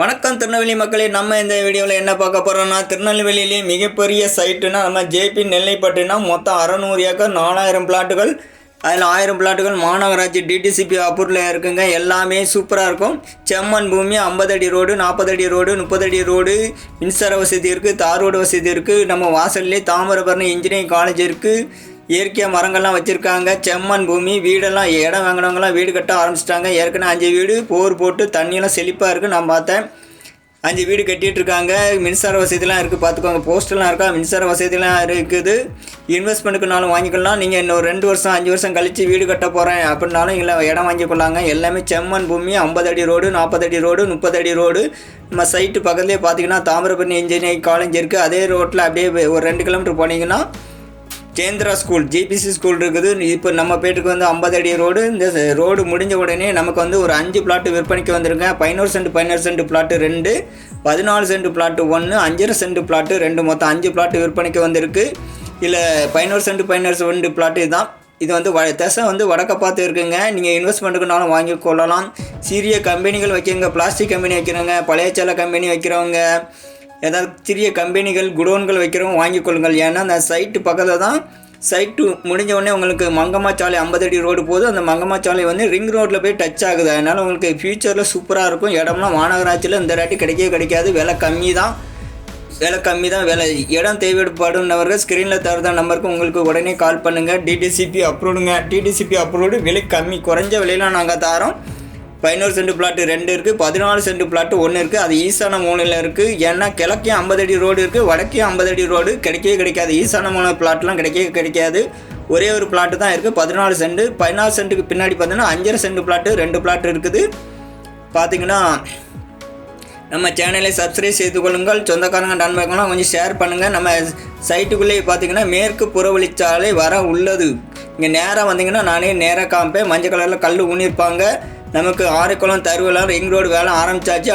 வணக்கம் திருநெல்வேலி மக்களே நம்ம இந்த வீடியோவில் என்ன பார்க்க போகிறோம்னா திருநெல்வேலியிலே மிகப்பெரிய சைட்டுனா நம்ம ஜேபி நெல்லைப்பட்டுனா மொத்தம் அறநூறு ஏக்கர் நாலாயிரம் பிளாட்டுகள் அதில் ஆயிரம் பிளாட்டுகள் மாநகராட்சி டிடிசிபி அப்ரூவில் இருக்குங்க. எல்லாமே சூப்பராக இருக்கும். செம்மன் பூமி ஐம்பது அடி ரோடு நாற்பது அடி ரோடு முப்பது அடி ரோடு மின்சார வசதி இருக்குது தார் ரோடு வசதி இருக்குது நம்ம வாசல்லே தாமிரபரணி இன்ஜினியரிங் காலேஜ் இருக்குது இயற்கையாக மரங்கள்லாம் வச்சுருக்காங்க. செம்மண் பூமி வீடெல்லாம் இடம் வாங்கினவங்கலாம் வீடு கட்ட ஆரம்பிச்சிட்டாங்க. ஏற்கனவே அஞ்சு வீடு போர் போட்டு தண்ணியெல்லாம் செழிப்பாக இருக்குது நான் பார்த்தேன். அஞ்சு வீடு கட்டிகிட்ருக்காங்க இருக்காங்க மின்சார வசதிலாம் இருக்குது பார்த்துக்கோங்க. போஸ்டெல்லாம் இருக்கா? மின்சார வசதிலாம் இருக்குது. இன்வெஸ்ட்மெண்ட்டுக்குனாலும் வாங்கிக்கலாம். நீங்கள் இன்னும் ரெண்டு வருஷம் அஞ்சு வருஷம் கழித்து வீடு கட்ட போகிறேன் அப்படின்னாலும் இல்லை இடம் வாங்கிக்கொள்ளாங்க எல்லாமே செம்மண் பூமி ஐம்பது அடி ரோடு நாற்பது அடி ரோடு முப்பது அடி ரோடு. நம்ம சைட்டு பக்கத்துலேயே பார்த்தீங்கன்னா தாமிரபரணி இன்ஜினியரிங் காலேஜ் இருக்குது அதே ரோட்டில் அப்படியே ஒரு ரெண்டு கிலோமீட்டர் போனீங்கன்னா கேந்திரா ஸ்கூல் ஜிபிசி ஸ்கூல் இருக்குது. இப்போ நம்ம பேட்டுக்கு வந்து ஐம்பது அடி ரோடு. இந்த ரோடு முடிஞ்ச உடனே நமக்கு வந்து ஒரு அஞ்சு பிளாட்டு விற்பனைக்கு வந்திருங்க பதினோரு சென்ட் பதினோரு சென்ட் பிளாட்டு ரெண்டு பதினாலு சென்ட் பிளாட்டு ஒன்று அஞ்சரை சென்ட் பிளாட்டு ரெண்டு. மொத்தம் அஞ்சு பிளாட்டு விற்பனைக்கு வந்திருக்கு. இல்லை பதினோரு சென்ட் பதினோரு சென்ட் பிளாட்டு தான் இது வந்து வ தசை வந்து வடக்க பார்த்து இருக்குங்க. நீங்கள் இன்வெஸ்ட்மெண்ட்டுக்குனாலும் வாங்கி கொள்ளலாம். சிறிய கம்பெனிகள் வைக்கிறவங்க பிளாஸ்டிக் கம்பெனி வைக்கிறவங்க சேலை கம்பெனி வைக்கிறவங்க ஏதாவது சிறிய கம்பெனிகள் குடோன்கள் வைக்கிறவங்க வாங்கி கொள்ளுங்கள். ஏன்னா அந்த சைட்டு பக்கத்தில் தான் சைட்டு முடிஞ்ச உடனே உங்களுக்கு மங்கம்மாச்சாலை ஐம்பது அடி ரோடு போது அந்த மங்கம்மாச்சாலை வந்து ரிங் ரோட்டில் போய் டச் ஆகுது. அதனால் உங்களுக்கு ஃப்யூச்சரில் சூப்பராக இருக்கும். இடம்லாம் மாநகராட்சியில் இந்த ராட்டி கிடைக்கவே கிடைக்காது. விலை கம்மி தான் விலை கம்மி தான் விலை இடம் தேவைப்படுனவர்கள் ஸ்க்ரீனில் தருத நம்பருக்கு உங்களுக்கு உடனே கால் பண்ணுங்கள் டிடிசிபி அப்ரூவ்டுங்க டிடிசிபி அப்ரூவ்டு விலை கம்மி. குறைஞ்ச விலையில் நாங்கள் தரோம் பதினோரு சென்ட் பிளாட்டு ரெண்டு இருக்குது பதினாலு சென்ட் பிளாட்டு ஒன்று இருக்குது அது ஈசான மூலையில் இருக்குது ஏன்னா கிழக்கே ஐம்பது அடி ரோடு இருக்குது வடக்கே ஐம்பது அடி ரோடு கிடைக்கவே கிடைக்காது. ஈசான மூலை பிளாட்லாம் கிடைக்கவே கிடைக்காது. ஒரே ஒரு பிளாட்டு தான் இருக்குது பதினாலு சென்ட். பதினாலு சென்ட்டுக்கு பின்னாடி பார்த்தீங்கன்னா அஞ்சரை சென்ட் பிளாட்டு ரெண்டு பிளாட் இருக்குது. பார்த்தீங்கன்னா நம்ம சேனலை சப்ஸ்கிரைப் செய்து கொள்ளுங்கள். சொந்தக்காரங்க நண்பர்கள்லாம் கொஞ்சம் ஷேர் பண்ணுங்கள் நம்ம சைட்டுக்குள்ளேயே பார்த்தீங்கன்னா மேற்கு புறவழிச்சாலை வர உள்ளது. இங்கே நேராக வந்தீங்கன்னா நானே நேராக காமிப்பேன். மஞ்சள் கலரில் கல் ஊனியிருப்பாங்க நமக்கு ஆரைக்குளம் தருவலாம் ரிங் ரோடு வேலை ஆரம்பிச்சாச்சு.